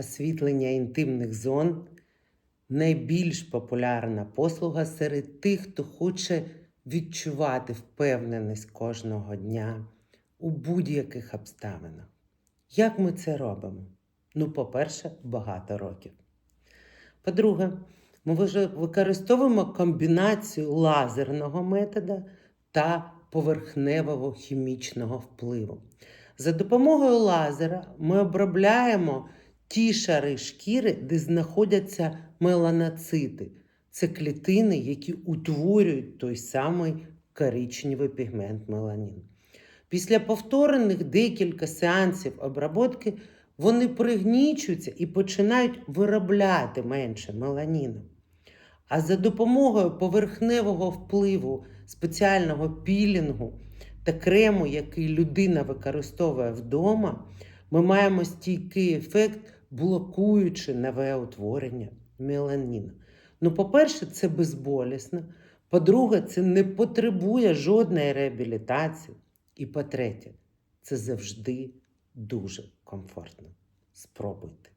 освітлення інтимних зон найбільш популярна послуга серед тих, хто хоче відчувати впевненість кожного дня у будь-яких обставинах. Як ми це робимо? Ну, по-перше, багато років. По-друге, ми використовуємо комбінацію лазерного методу та поверхневого хімічного впливу. За допомогою лазера ми обробляємо ті шари шкіри, де знаходяться меланоцити. Це клітини, які утворюють той самий коричневий пігмент меланін. Після повторених декілька сеансів обробки вони пригнічуються і починають виробляти менше меланіну. А за допомогою поверхневого впливу спеціального пілінгу та крему, який людина використовує вдома, ми маємо стійкий ефект, блокуючи нове утворення меланіну. Ну, по-перше, це безболісно. По-друге, це не потребує жодної реабілітації. І по-третє, це завжди дуже комфортно. Спробуйте.